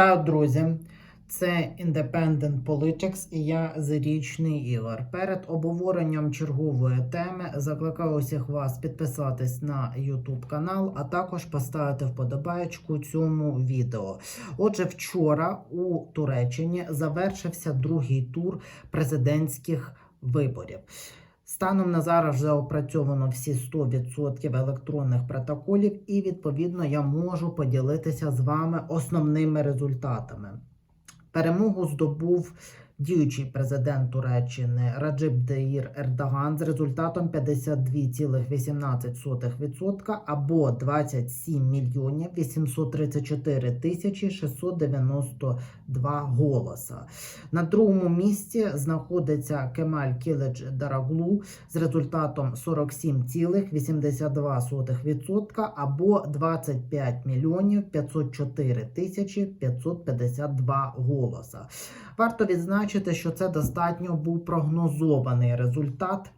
Друзі! Це Independent Politics і я Зарічний Ігор. Перед обговоренням чергової теми закликаю усіх вас підписатись на YouTube канал, а також поставити вподобаєчку цьому відео. Отже, вчора у Туреччині завершився другий тур президентських виборів. Станом на зараз вже опрацьовано всі 100% електронних протоколів, і відповідно я можу поділитися з вами основними результатами. Перемогу здобув діючий президент Туреччини Раджип Деїр Ердоган з результатом 52,18% або 27 мільйонів 834 тисячі 692 голоса. На другому місці знаходиться Кемаль Кіледж Дараглу з результатом 47,82% або 25 мільйонів 504 тисячі 552 голоса. Варто відзначити, що це достатньо був прогнозований результат.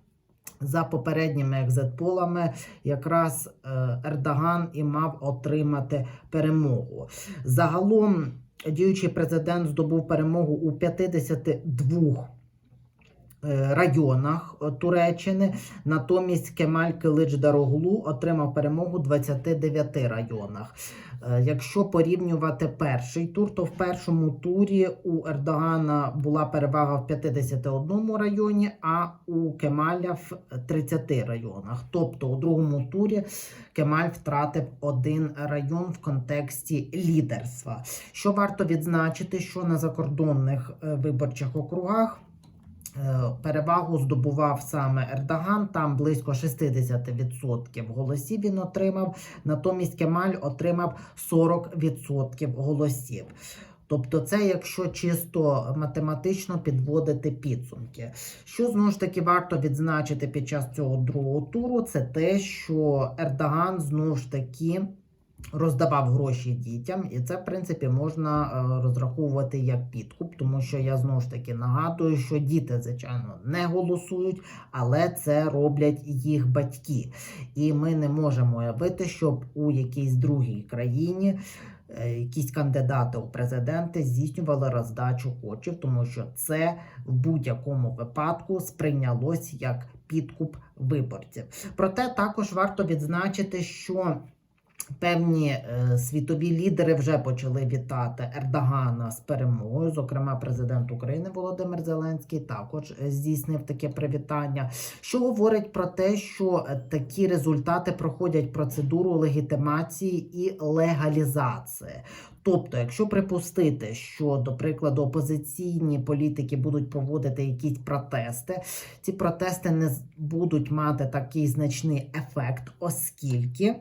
За попередніми екзитполами, якраз е, Ердоган і мав отримати перемогу. Загалом діючий президент здобув перемогу у 52 е, районах е, Туреччини. Натомість Кемаль Килич Дароглу отримав перемогу у 29 районах. Е, Якщо порівнювати перший тур, то в першому турі у Ердогана була перевага в 51 районі, а у Кемаля в 30 районах. Тобто у другому турі Кемаль втратив один район в контексті лідерства. Що варто відзначити, що на закордонних е, виборчих округах. Е, Перевагу здобував саме Ердоган, там близько 60% голосів він отримав. Натомість Кемаль отримав 40% голосів. Тобто, це якщо чисто математично підводити підсумки. Що знову ж таки варто відзначити під час цього другого туру, це те, що Ердоган знову ж таки. Роздавав гроші дітям, і це, в принципі, можна е, розраховувати як підкуп, тому що я знову ж таки нагадую, що діти, звичайно, не голосують, але це роблять їх батьки. І ми не можемо уявити, щоб у якійсь другій країні е, якісь кандидати у президенти здійснювали роздачу коштів, тому що це в будь-якому випадку сприйнялось як підкуп виборців. Проте також варто відзначити, що Певні е, світові лідери вже почали вітати Ердогана з перемогою. Зокрема, президент України Володимир Зеленський також е, здійснив таке привітання, що говорить про те, що е, такі результати проходять процедуру легітимації і легалізації. Тобто, якщо припустити, що, до прикладу, опозиційні політики будуть проводити якісь протести, ці протести не будуть мати такий значний ефект, оскільки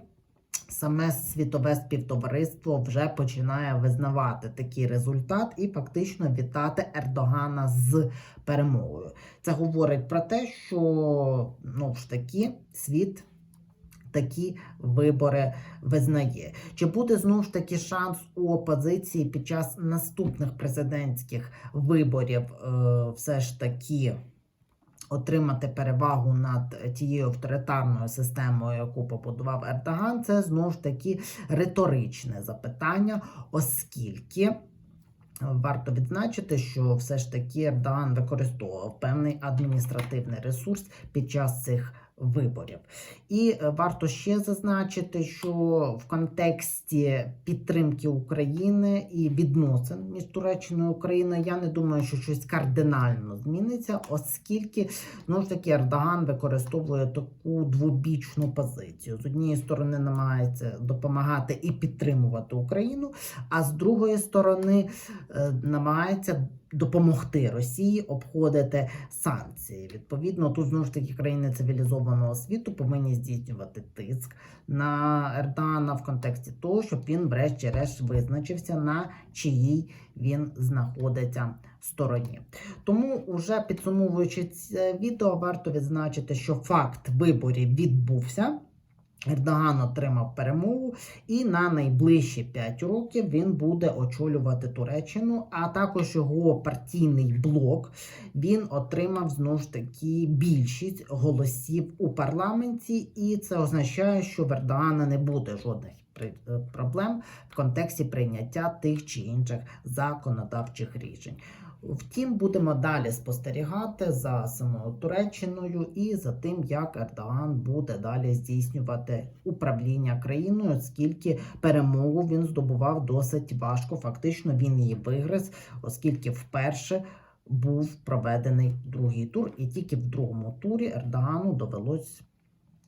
саме світове співтовариство вже починає визнавати такий результат і фактично вітати Ердогана з перемогою. Це говорить про те, що ну ж таки світ. Такі вибори визнає. Чи буде знову ж таки шанс у опозиції під час наступних президентських виборів е, все ж таки отримати перевагу над тією авторитарною системою, яку побудував Ердоган, це знову ж таки риторичне запитання, оскільки. Варто відзначити, що все ж таки Ердоган використовував певний адміністративний ресурс під час цих виборів. І е, варто ще зазначити, що в контексті підтримки України і відносин між Туреччиною і Україною я не думаю, що щось кардинально зміниться, оскільки знову ж таки Ердоган використовує таку двобічну позицію. З однієї сторони намагається допомагати і підтримувати Україну, а з другої сторони е, намагається допомогти Росії обходити санкції. Відповідно, тут знову ж таки країни цивілізованого світу повинні здійснювати тиск на Ердогана в контексті того, щоб він, врешті-решт, визначився на чиїй він знаходиться стороні. Тому, уже підсумовуючи це відео, варто відзначити, що факт виборів відбувся. Ердоган отримав перемогу, і на найближчі 5 років він буде очолювати Туреччину, а також його партійний блок він отримав знову ж таки більшість голосів у парламенті, і це означає, що в Ердогана не буде жодних е, проблем в контексті прийняття тих чи інших законодавчих рішень. Втім, будемо далі спостерігати за самою Туреччиною і за тим, як Ердоган буде далі здійснювати управління країною, оскільки перемогу він здобував досить важко. Фактично він її вигриз, оскільки вперше був проведений другий тур, і тільки в другому турі Ердогану довелось